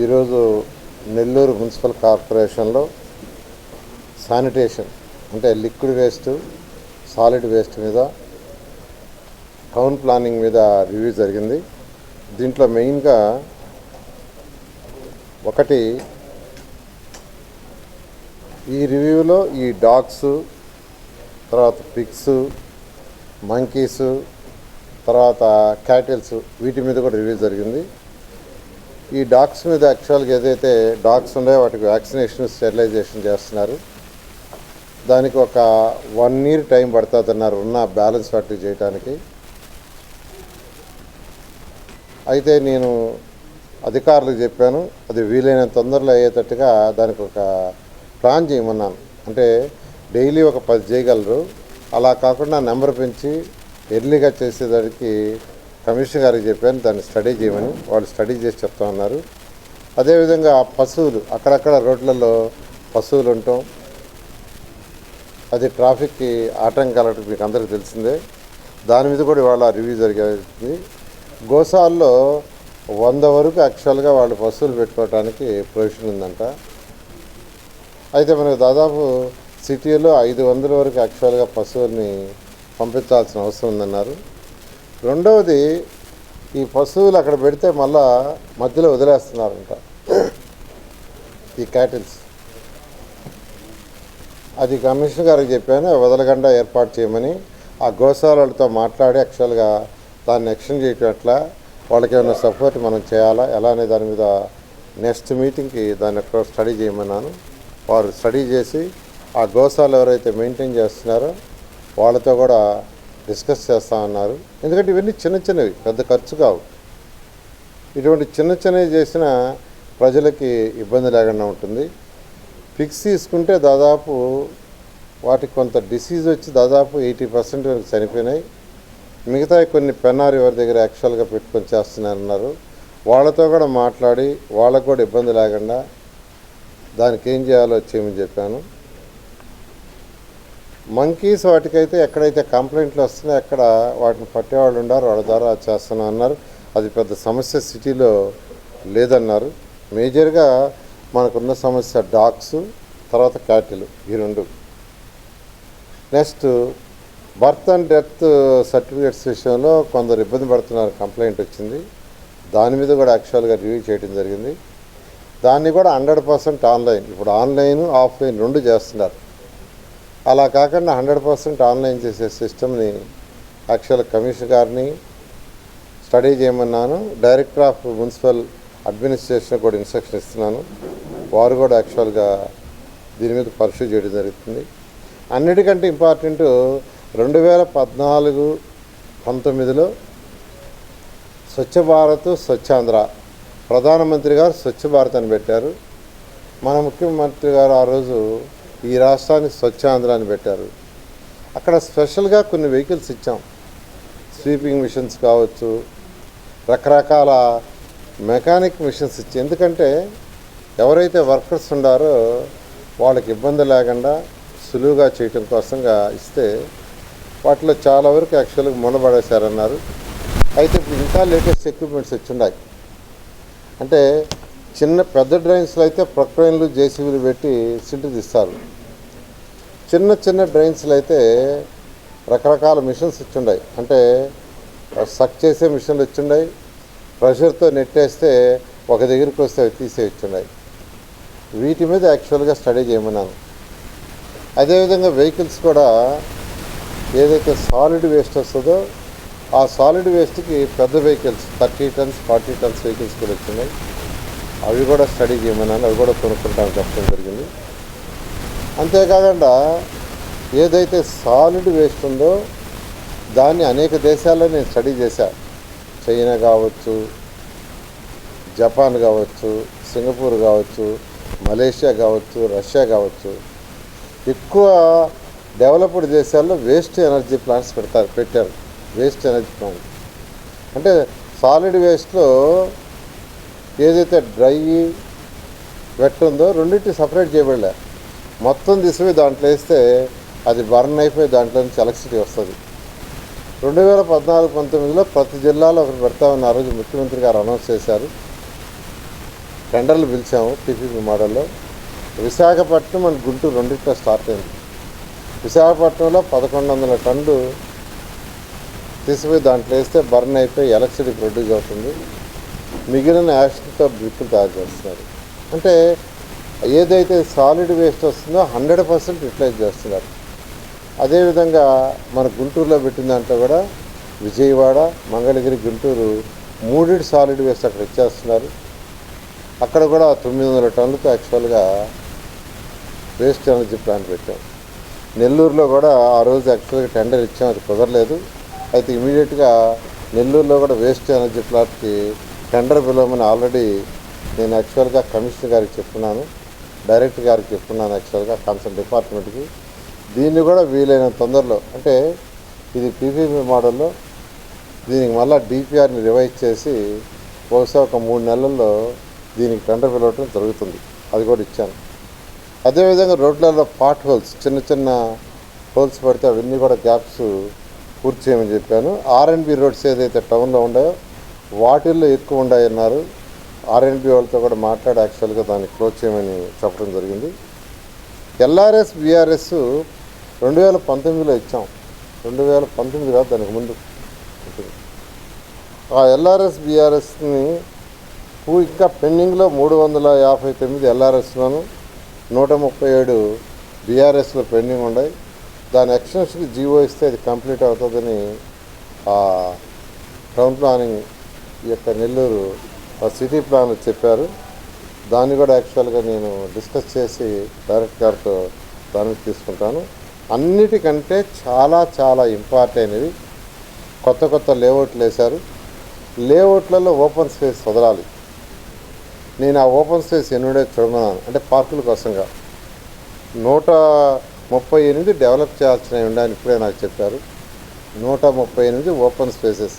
ఈరోజు నెల్లూరు మున్సిపల్ కార్పొరేషన్లో శానిటేషన్ అంటే లిక్విడ్ వేస్ట్ సాలిడ్ వేస్ట్ మీద టౌన్ ప్లానింగ్ మీద రివ్యూ జరిగింది. దీంట్లో మెయిన్గా ఒకటి ఈ రివ్యూలో ఈ డాగ్స్ తర్వాత పిగ్స్ మంకీస్ తర్వాత క్యాటిల్స్ వీటి మీద కూడా రివ్యూ జరిగింది. ఈ డాగ్స్ మీద యాక్చువల్గా ఏదైతే డాగ్స్ ఉన్నాయో వాటికి వ్యాక్సినేషన్ స్టెరిలైజేషన్ చేస్తున్నారు. దానికి ఒక వన్ ఇయర్ టైం పడుతుందన్నారు ఉన్న బ్యాలెన్స్ వాటికి చేయడానికి అయితే నేను అధికారులకు చెప్పాను అది వీలైనంత తొందరలో అయ్యేటట్టుగా దానికి ఒక ప్లాన్ చేయమన్నాను. అంటే డైలీ ఒక పది చేయగలరు. అలా కాకుండా నెంబర్ పెంచి ఎర్లీగా చేసేదానికి కమిషనర్ గారికి చెప్పాను దాన్ని స్టడీ చేయమని వాళ్ళు స్టడీ చేసి చెప్తా ఉన్నారు. అదేవిధంగా పశువులు అక్కడక్కడ రోడ్లలో పశువులు ఉండటం అది ట్రాఫిక్కి ఆటంకాలకు మీకు అందరికీ తెలిసిందే. దాని మీద కూడా ఇవాళ రివ్యూ జరిగింది. గోసాల్లో వంద వరకు యాక్చువల్గా వాళ్ళు పశువులు పెట్టుకోవడానికి ప్రొవిజన్ ఉందంట. అయితే మనకు దాదాపు సిటీలో ఐదు వందల వరకు యాక్చువల్గా పశువుల్ని పంపించాల్సిన అవసరం ఉందన్నారు. రెండవది ఈ పశువులు అక్కడ పెడితే మళ్ళా మధ్యలో వదిలేస్తున్నారంట. ఈ క్యాటిల్స్. అది కమిషనర్ గారికి చెప్పాను వదలకుండా ఏర్పాటు చేయమని. ఆ గోశాలతో మాట్లాడి యాక్చువల్గా దాన్ని ఎక్షన్ చేయటం ఎట్లా వాళ్ళకి ఏమైనా సపోర్ట్ మనం చేయాలా ఎలా అనే దాని మీద నెక్స్ట్ మీటింగ్కి దాన్ని ఎక్కడ స్టడీ చేయమన్నాను. వారు స్టడీ చేసి ఆ గోశాలు ఎవరైతే మెయింటైన్ చేస్తున్నారో వాళ్ళతో కూడా డిస్కస్ చేస్తామన్నారు ఎందుకంటే ఇవన్నీ చిన్న చిన్నవి పెద్ద ఖర్చు కావు. ఇటువంటి చిన్న చిన్నవి చేసిన ప్రజలకి ఇబ్బంది లేకుండా ఉంటుంది. ఫిక్స్ తీసుకుంటే దాదాపు వాటికి కొంత డిసీజ్ వచ్చి దాదాపు ఎయిటీ పర్సెంట్ వరకు చనిపోయినాయి. మిగతా కొన్ని పెన్నారు ఎవరి దగ్గర యాక్చువల్గా పెట్టుకొని చేస్తున్నారన్నారు. వాళ్ళతో కూడా మాట్లాడి వాళ్ళకు కూడా ఇబ్బంది లేకుండా దానికి ఏం చేయాలో చేయమని చెప్పాను. మంకీస్ వాటికైతే ఎక్కడైతే కంప్లైంట్లు వస్తున్నాయో అక్కడ వాటిని పట్టేవాళ్ళు ఉన్నారు వాళ్ళ ద్వారా చేస్తున్నా అన్నారు. అది పెద్ద సమస్య సిటీలో లేదన్నారు. మేజర్గా మనకున్న సమస్య డాగ్స్ తర్వాత క్యాటిల్ ఈ రెండు. Next birth and death certificates విషయంలో కొందరు ఇబ్బంది పడుతున్నారు కంప్లైంట్ వచ్చింది. దాని మీద కూడా యాక్చువల్గా రివ్యూ చేయడం జరిగింది. దాన్ని కూడా హండ్రెడ్ పర్సెంట్ ఆన్లైన్. ఇప్పుడు ఆన్లైన్ ఆఫ్లైన్ రెండు చేస్తున్నారు. అలా కాకుండా హండ్రెడ్ పర్సెంట్ ఆన్లైన్ చేసే సిస్టమ్ని యాక్చువల్ కమిషన్ గారిని స్టడీ చేయమన్నాను. డైరెక్టర్ ఆఫ్ మున్సిపల్ అడ్మినిస్ట్రేషన్ కూడా ఇన్స్ట్రక్షన్ ఇస్తున్నాను. వారు కూడా యాక్చువల్గా దీని మీద పర్సూ చేయడం జరుగుతుంది. అన్నిటికంటే ఇంపార్టెంట్ రెండు వేల పద్నాలుగు పంతొమ్మిదిలో స్వచ్ఛ భారత్ స్వచ్ఛాంధ్ర ప్రధానమంత్రి గారు స్వచ్ఛ భారత్ అని పెట్టారు. మన ముఖ్యమంత్రి గారు ఆ రోజు ఈ రాష్ట్రాన్ని స్వచ్ఛాంధ్ర అని పెట్టారు. అక్కడ స్పెషల్గా కొన్ని వెహికల్స్ ఇచ్చాం. స్వీపింగ్ మిషన్స్ కావచ్చు రకరకాల మెకానిక్ మిషన్స్ ఇచ్చి ఎందుకంటే ఎవరైతే వర్కర్స్ ఉండారో వాళ్ళకి ఇబ్బంది లేకుండా సులువుగా చేయటం కోసంగా ఇస్తే వాటిలో చాలా వరకు యాక్చువల్గా మునబడేశారన్నారు. అయితే ఇప్పుడు ఇంకా లేటెస్ట్ ఎక్విప్మెంట్స్ వచ్చున్నాయి అంటే చిన్న పెద్ద డ్రైన్స్లో అయితే ప్రొక్రైన్లు జేసీబీలు పెట్టి సిడ్డు తీస్తారు. చిన్న చిన్న డ్రైన్స్లో అయితే రకరకాల మిషన్స్ ఇచ్చుండాయి. అంటే సక్ చేసే మిషన్లు వచ్చిండాయి ప్రెషర్తో నెట్టేస్తే ఒక దగ్గరికి వస్తే అవి తీసే ఇచ్చున్నాయి వీటి మీద యాక్చువల్గా స్టడీ చేయమన్నాను. అదేవిధంగా వెహికల్స్ కూడా ఏదైతే సాలిడ్ వేస్ట్ వస్తుందో ఆ సాలిడ్ వేస్ట్కి పెద్ద vehicles thirty tons forty tons vehicles కూడా వచ్చినాయి అవి కూడా స్టడీ చేయమన్నాను అవి కూడా కొనుక్కుంటాను కష్టం జరిగింది. అంతేకాకుండా ఏదైతే సాలిడ్ వేస్ట్ ఉందో దాన్ని అనేక దేశాల్లో నేను స్టడీ చేశా. చైనా కావచ్చు జపాన్ కావచ్చు సింగపూర్ కావచ్చు మలేషియా కావచ్చు రష్యా కావచ్చు. ఎక్కువ డెవలప్డ్ దేశాల్లో వేస్ట్ ఎనర్జీ ప్లాంట్స్ పెడతారు పెట్టారు. వేస్ట్ ఎనర్జీ ప్లాంట్ అంటే సాలిడ్ వేస్ట్లో ఏదైతే డ్రై వెట్ ఉందో రెండింటి సపరేట్ చేయబడలే. మొత్తం తీసుకుపోయి దాంట్లో వేస్తే అది బర్న్ అయిపోయి దాంట్లో నుంచి ఎలక్ట్రిసిటీ వస్తుంది. రెండు వేల పద్నాలుగు పంతొమ్మిదిలో ప్రతి జిల్లాలో ఒకటి పెడతామని ఆ రోజు ముఖ్యమంత్రి గారు అనౌన్స్ చేశారు. టెండర్లు పిలిచాము టీపీపీ మోడల్లో. విశాఖపట్నం అండ్ గుంటూరు రెండింటిలో స్టార్ట్ అయింది. విశాఖపట్నంలో పదకొండు వందల టన్నులు తీసిపోయి దాంట్లో వేస్తే బర్న్ అయిపోయి ఎలక్ట్రిసిటీ ప్రొడ్యూస్ అవుతుంది. మిగిలిన యాసిడ్తో బ్రిక్కులు తయారు చేస్తున్నారు అంటే ఏదైతే సాలిడ్ వేస్ట్ వస్తుందో హండ్రెడ్ పర్సెంట్ యూటిలైజ్ చేస్తున్నారు. అదేవిధంగా మన గుంటూరులో పెట్టిన దాంట్లో కూడా విజయవాడ మంగళగిరి గుంటూరు మూడిటి సాలిడ్ వేస్ట్ అక్కడ ఇచ్చేస్తున్నారు. అక్కడ కూడా తొమ్మిది వందల టన్నులతో యాక్చువల్గా వేస్ట్ ఎనర్జీ ప్లాంట్ పెట్టాం. నెల్లూరులో కూడా ఆ రోజు యాక్చువల్గా టెండర్ ఇచ్చాం అది కుదరలేదు. అయితే ఇమీడియట్గా నెల్లూరులో కూడా వేస్ట్ ఎనర్జీ ప్లాంట్కి టెండర్ పిలవమని ఆల్రెడీ నేను యాక్చువల్గా కమిషనర్ గారికి చెప్తున్నాను డైరెక్టర్ గారికి చెప్తున్నాను యాక్చువల్గా కన్సల్ట్ డిపార్ట్మెంట్కి. దీన్ని కూడా వీలైన తొందరలో అంటే ఇది పీపీపీ మోడల్లో దీనికి మళ్ళీ డిపిఆర్ని రివైజ్ చేసి బహుశా ఒక మూడు నెలల్లో దీనికి టెండర్ పిలవటం జరుగుతుంది. అది కూడా ఇచ్చాను. అదేవిధంగా రోడ్లలో పాట్ హోల్స్ చిన్న చిన్న హోల్స్ పడితే అవన్నీ కూడా గ్యాప్స్ పూర్తి చేయమని చెప్పాను. ఆర్ అండ్ బి రోడ్స్ ఏదైతే టౌన్లో ఉన్నాయో వాటిల్లో ఎక్కువ ఉన్నాయన్నారు. ఆర్ఎన్బి వాళ్ళతో కూడా మాట్లాడి యాక్చువల్గా దాన్ని క్లోజ్ చేయమని చెప్పడం జరిగింది. ఎల్ఆర్ఎస్ బీఆర్ఎస్ రెండు వేల పంతొమ్మిదిలో ఇచ్చాం. రెండు వేల పంతొమ్మిది కాదు దానికి ముందు. ఆ ఎల్ఆర్ఎస్ బీఆర్ఎస్ని ఇంకా పెండింగ్లో మూడు వందల యాభై తొమ్మిది ఎల్ఆర్ఎస్లోను నూట ముప్పై ఏడు బీఆర్ఎస్లో పెండింగ్ ఉన్నాయి దాని ఎక్స్టెన్షన్కి జీవో ఇస్తే అది కంప్లీట్ అవుతుందని ఆ టౌన్ ప్లానింగ్ ఈ యొక్క నెల్లూరు ఆ సిటీ ప్లాన్ చెప్పారు. దాన్ని కూడా యాక్చువల్గా నేను డిస్కస్ చేసి డైరెక్ట్ గారితో దాన్ని తీసుకుంటాను. అన్నిటికంటే చాలా చాలా ఇంపార్టెంట్వి కొత్త కొత్త లేఅవుట్లు వేశారు. లేఅవుట్లలో ఓపెన్ స్పేస్ వదలాలి. నేను ఆ ఓపెన్ స్పేస్ ఎన్నుడే చూడమన్నాను అంటే పార్కుల కోసంగా. నూట ముప్పై ఎనిమిది డెవలప్ చేయాల్సినవి ఉండని ఇప్పుడే నాకు చెప్పారు. నూట ముప్పై ఎనిమిది ఓపెన్ స్పేసెస్.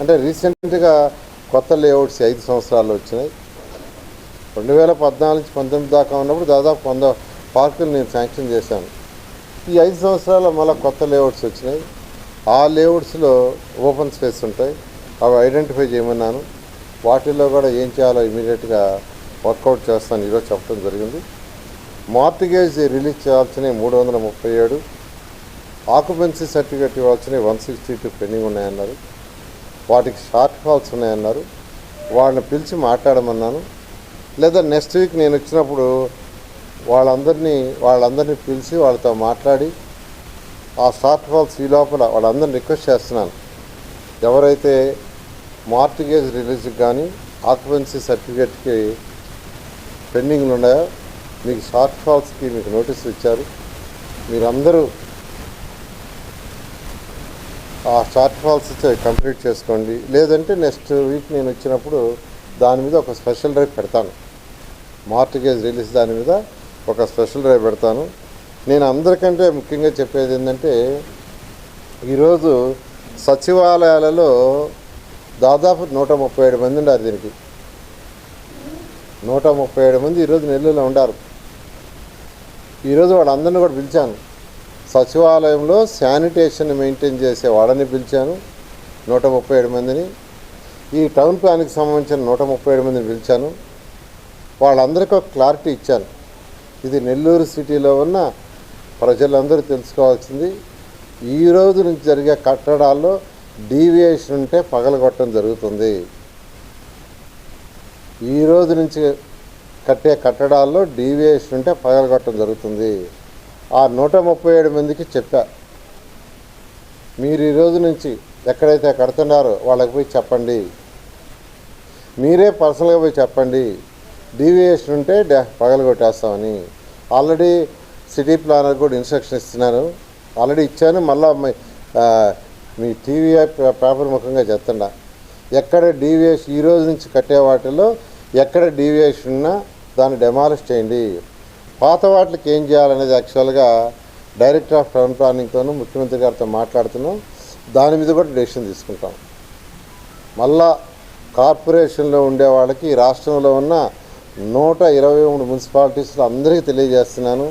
అంటే రీసెంట్గా కొత్త లేఅవుట్స్ ఐదు సంవత్సరాల్లో వచ్చినాయి. రెండు వేల పద్నాలుగు నుంచి పంతొమ్మిది దాకా ఉన్నప్పుడు దాదాపు వంద పార్కులు నేను శాంక్షన్ చేశాను. ఈ ఐదు సంవత్సరాల్లో మళ్ళీ కొత్త లేఅవుట్స్ వచ్చినాయి. ఆ లేఅవుట్స్లో ఓపెన్ స్పేస్ ఉంటాయి. అవి ఐడెంటిఫై చేయమన్నాను. వాటిల్లో కూడా ఏం చేయాలో ఇమీడియట్గా వర్కౌట్ చేస్తాను. ఈరోజు చెప్పడం జరిగింది. మార్టిగేజ్ రిలీజ్ చేయాల్సినవి మూడు వందల ముప్పై ఏడు. ఆక్యుపెన్సీ సర్టిఫికేట్ ఇవ్వాల్సినవి వన్ సిక్స్టీ టూ పెండింగ్ ఉన్నాయన్నారు. వాటికి షార్ట్ ఫాల్స్ ఉన్నాయన్నారు. వాళ్ళని పిలిచి మాట్లాడమన్నాను. లేదా నెక్స్ట్ వీక్ నేను వచ్చినప్పుడు వాళ్ళందరినీ వాళ్ళందరినీ పిలిచి వాళ్ళతో మాట్లాడి ఆ షార్ట్ ఫాల్స్ ఈ లోపల వాళ్ళందరిని రిక్వెస్ట్ చేస్తున్నాను. ఎవరైతే మార్టిగేజ్ రిలీజ్కి కానీ ఆక్యుపెన్సీ సర్టిఫికేట్కి పెండింగ్లు ఉన్నాయో మీకు షార్ట్ ఫాల్స్కి మీకు నోటీసులు ఇచ్చారు. మీరందరూ ఆ షార్ట్ ఫాల్స్ కంప్లీట్ చేసుకోండి. లేదంటే నెక్స్ట్ వీక్ నేను వచ్చినప్పుడు దాని మీద ఒక స్పెషల్ డ్రైవ్ పెడతాను. మార్టిగేజ్ రిలీజ్ దాని మీద ఒక స్పెషల్ డ్రైవ్ పెడతాను. నేను అందరికంటే ముఖ్యంగా చెప్పేది ఏంటంటే ఈరోజు సచివాలయాలలో దాదాపు నూట ముప్పై ఏడు మంది ఉన్నారు దీనికి. నూట ముప్పై ఏడు మంది ఈరోజు నెల్లూరులో ఉండారు. ఈరోజు వాళ్ళందరినీ కూడా పిలిచాను. సచివాలయంలో శానిటేషన్ మెయింటైన్ చేసే వాళ్ళని పిలిచాను నూట ముప్పై ఏడు మందిని. ఈ టౌన్ ప్లాన్కి సంబంధించిన నూట ముప్పై ఏడు మందిని పిలిచాను. వాళ్ళందరికీ ఒక క్లారిటీ ఇచ్చాను. ఇది నెల్లూరు సిటీలో ఉన్న ప్రజలందరూ తెలుసుకోవాల్సింది ఈ రోజు నుంచి జరిగే కట్టడాల్లో డీవియేషన్ ఉంటే పగలగొట్టడం జరుగుతుంది. ఈ రోజు నుంచి కట్టే కట్టడాల్లో డీవియేషన్ ఉంటే పగలగొట్టడం జరుగుతుంది. ఆ నూట ముప్పై ఏడు మందికి చెప్పా. మీరు ఈ రోజు నుంచి ఎక్కడైతే కడుతున్నారో వాళ్ళకి పోయి చెప్పండి. మీరే పర్సనల్గా పోయి చెప్పండి. డీవియేషన్ ఉంటే డ్యా పగలగొట్టేస్తామని. ఆల్రెడీ సిటీ ప్లానర్ కూడా ఇన్స్ట్రక్షన్ ఇస్తున్నాను ఆల్రెడీ ఇచ్చాను మళ్ళీ మీ టీవీ పేపర్ ముఖంగా చెప్తుండ ఎక్కడ డీవియేషన్ ఈ రోజు నుంచి కట్టే వాటిలో ఎక్కడ డీవియేషన్ ఉన్నా దాన్ని డెమాలిష్ చేయండి. పాత వాటికి ఏం చేయాలనేది యాక్చువల్గా డైరెక్టర్ ఆఫ్ టౌన్ ప్లానింగ్తోనూ ముఖ్యమంత్రి గారితో మాట్లాడుతున్నాం. దాని మీద కూడా డెసిషన్ తీసుకుంటాం. మళ్ళా కార్పొరేషన్లో ఉండే వాళ్ళకి రాష్ట్రంలో ఉన్న నూట ఇరవై మూడు మున్సిపాలిటీస్లో అందరికీ తెలియజేస్తున్నాను.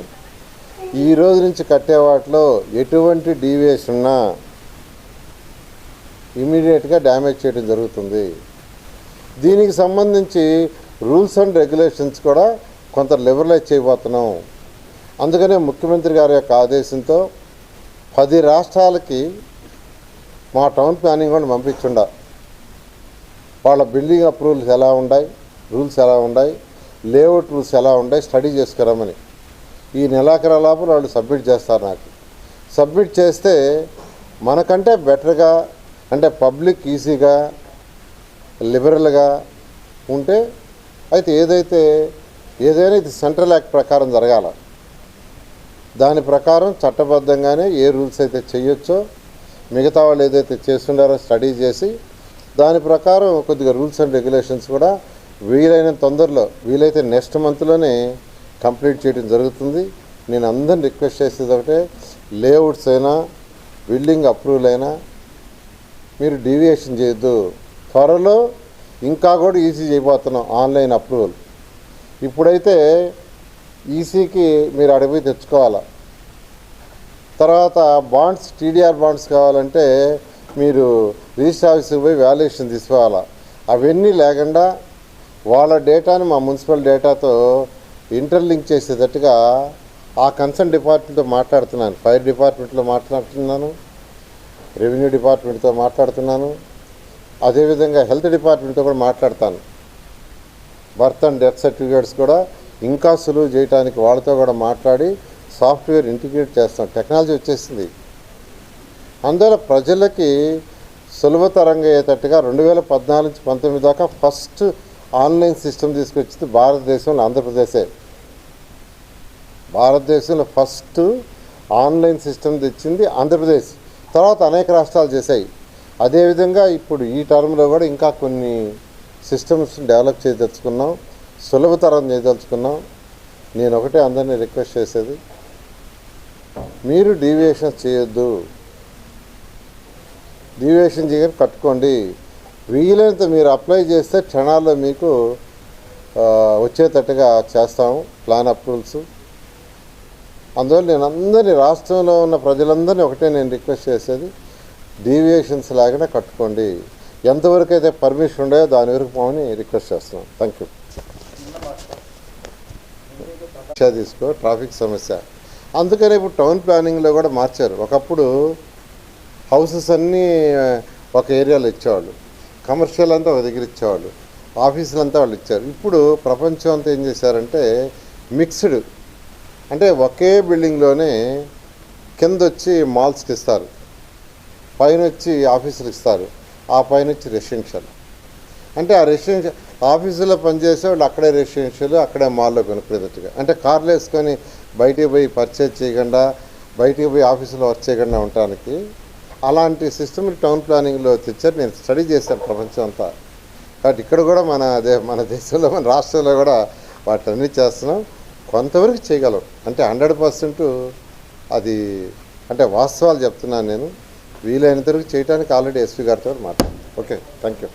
ఈ రోజు నుంచి కట్టే వాటిలో ఎటువంటి డీవియేషన్ ఉన్నా ఇమీడియట్గా డ్యామేజ్ చేయడం జరుగుతుంది. దీనికి సంబంధించి రూల్స్ అండ్ రెగ్యులేషన్స్ కూడా కొంత లిబరలైజ్ చేయబోతున్నాం. అందుకనే ముఖ్యమంత్రి గారి యొక్క ఆదేశంతో పది రాష్ట్రాలకి మా టౌన్ ప్లానింగ్ కూడా పంపించుండ. వాళ్ళ బిల్డింగ్ అప్రూవల్స్ ఎలా ఉన్నాయి రూల్స్ ఎలా ఉన్నాయి లేఅవుట్ రూల్స్ ఎలా ఉన్నాయి స్టడీ చేసుకురామని ఈ నెలాఖర లోపల వాళ్ళు సబ్మిట్ చేస్తారు నాకు. సబ్మిట్ చేస్తే మనకంటే బెటర్గా అంటే పబ్లిక్ ఈజీగా లిబరల్గా ఉంటే అయితే ఏదైతే ఏదైనా ఇది సెంట్రల్ యాక్ట్ ప్రకారం జరగాల. దాని ప్రకారం చట్టబద్ధంగానే ఏ రూల్స్ అయితే చేయొచ్చో మిగతా వాళ్ళు ఏదైతే చేస్తుండారో స్టడీ చేసి దాని ప్రకారం కొద్దిగా రూల్స్ అండ్ రెగ్యులేషన్స్ కూడా వీలైన తొందరలో వీలైతే నెక్స్ట్ మంత్లోనే కంప్లీట్ చేయడం జరుగుతుంది. నేను అందరిని రిక్వెస్ట్ చేసేది ఒకటే లేఅవుట్స్ అయినా బిల్డింగ్ అప్రూవల్ అయినా మీరు డీవియేషన్ చేయొద్దు. త్వరలో ఇంకా కూడా ఈజీ చేయబోతున్నాం ఆన్లైన్ అప్రూవల్. ఇప్పుడైతే ఈసీకి మీరు అడిగి తెచ్చుకోవాలా? తర్వాత బాండ్స్ టీడీఆర్ బాండ్స్ కావాలంటే మీరు రిజిస్టర్ ఆఫీస్కి పోయి వాల్యుయేషన్ తీసుకోవాలా? అవన్నీ లేకుండా వాళ్ళ డేటాని మా మున్సిపల్ డేటాతో ఇంటర్లింక్ చేసేటట్టుగా ఆ కన్సర్న్ డిపార్ట్మెంట్తో మాట్లాడుతున్నాను. ఫైర్ డిపార్ట్మెంట్లో మాట్లాడుతున్నాను. రెవెన్యూ డిపార్ట్మెంట్తో మాట్లాడుతున్నాను. అదేవిధంగా హెల్త్ డిపార్ట్మెంట్తో కూడా మాట్లాడతాను. బర్త్ అండ్ డెత్ సర్టిఫికేట్స్ కూడా ఇంకా సులువు చేయడానికి వాళ్ళతో కూడా మాట్లాడి సాఫ్ట్వేర్ ఇంటిగ్రేట్ చేస్తాం టెక్నాలజీ వచ్చేసింది. అందువల్ల ప్రజలకి సులభతరంగా అయ్యేటట్టుగా రెండు వేల పద్నాలుగు నుంచి పంతొమ్మిది దాకా ఫస్ట్ ఆన్లైన్ సిస్టమ్ తీసుకొచ్చింది భారతదేశంలో ఆంధ్రప్రదేశే. భారతదేశంలో ఫస్ట్ ఆన్లైన్ సిస్టమ్ తెచ్చింది ఆంధ్రప్రదేశ్. తర్వాత అనేక రాష్ట్రాలు చేశాయి. అదేవిధంగా ఇప్పుడు ఈ టర్మ్లో కూడా ఇంకా కొన్ని సిస్టమ్స్ డెవలప్ చేయదలుచుకున్నాం సులభతరం చేయదలుచుకున్నాం. నేను ఒకటే అందరినీ రిక్వెస్ట్ చేసేది మీరు డీవియేషన్స్ చేయొద్దు. డీవియేషన్ చేయని కట్టుకోండి వీలైనంత మీరు అప్లై చేస్తే క్షణాల్లో మీకు వచ్చేటట్టుగా చేస్తాము ప్లాన్ అప్రూవల్స్. అందువల్ల నేను అందరినీ రాష్ట్రంలో ఉన్న ప్రజలందరినీ ఒకటే నేను రిక్వెస్ట్ చేసేది డీవియేషన్స్ లాగానే కట్టుకోండి. ఎంతవరకు అయితే పర్మిషన్ ఉండేదో దాని వరకు పోమని రిక్వెస్ట్ చేస్తున్నాం. థ్యాంక్ యూ సమస్య తీసుకో ట్రాఫిక్ సమస్య. అందుకని ఇప్పుడు టౌన్ ప్లానింగ్లో కూడా మార్చారు. ఒకప్పుడు హౌసెస్ అన్నీ ఒక ఏరియాలో ఇచ్చేవాళ్ళు. కమర్షియల్ అంతా ఒక దగ్గర ఇచ్చేవాళ్ళు. ఆఫీసులు అంతా వాళ్ళు ఇచ్చారు. ఇప్పుడు ప్రపంచం అంతా ఏం చేశారంటే మిక్స్డ్ అంటే ఒకే బిల్డింగ్లోనే కింద వచ్చి మాల్స్కి ఇస్తారు పైన వచ్చి ఆఫీసులు ఇస్తారు. ఆ పైన వచ్చి రెసిడెన్షియల్ అంటే ఆ రెసిడెన్షియల్ ఆఫీసులో పనిచేసే వాళ్ళు అక్కడే రెసిడెన్షియల్ అక్కడే మాల్లో కొనుక్కునేటట్టుగా అంటే కార్లు వేసుకొని బయటికి పోయి పర్చేజ్ చేయకుండా బయటికి పోయి ఆఫీసులో వర్క్ చేయకుండా ఉండటానికి అలాంటి సిస్టమ్ టౌన్ ప్లానింగ్లో తెచ్చారు. నేను స్టడీ చేశాను ప్రపంచం అంతా. కాబట్టి ఇక్కడ కూడా మన దే మన దేశంలో మన రాష్ట్రంలో కూడా వాటన్నీ చేస్తున్నాం. కొంతవరకు చేయగలం. అంటే హండ్రెడ్ పర్సెంట్ అది అంటే వాస్తవాలు చెప్తున్నాను నేను. వీలైనంత వరకు చేయడానికి ఆల్రెడీ ఎస్పీ గారితో మాట్లాడాను ఓకే థ్యాంక్ యూ